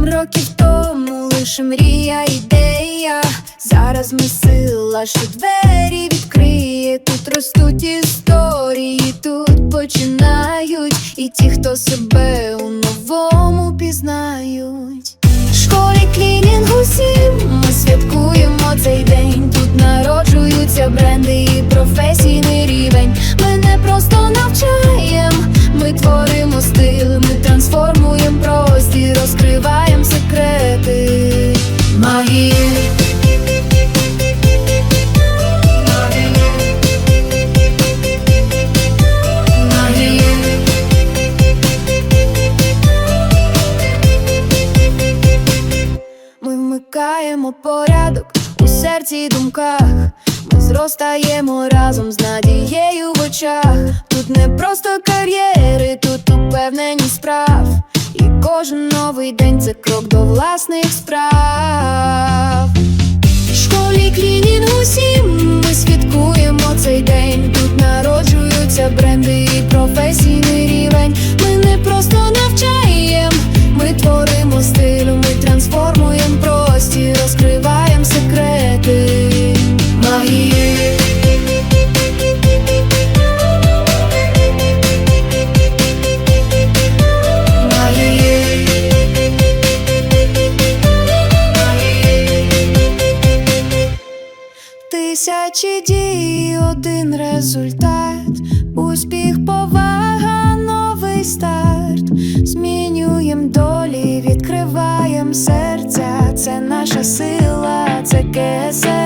Сім років тому лише мрія, ідея. Зараз ми сила, що двері відкриє. Тут ростуть історії, тут починають. І ті, хто себе у новому вмикаємо порядок у серці й думках. Ми зростаємо разом з надією в очах. Тут не просто кар'єри, тут упевненість справ. І кожен новий день це крок до власних справ. В школі клінінг усім ми святкуємо цей день. Тут народжуються бренди і професійний рівень. Ми не просто Тисячі дій, один результат, успіх, повага, новий старт. Змінюєм долі, відкриваєм серця. Це наша сила, це КСР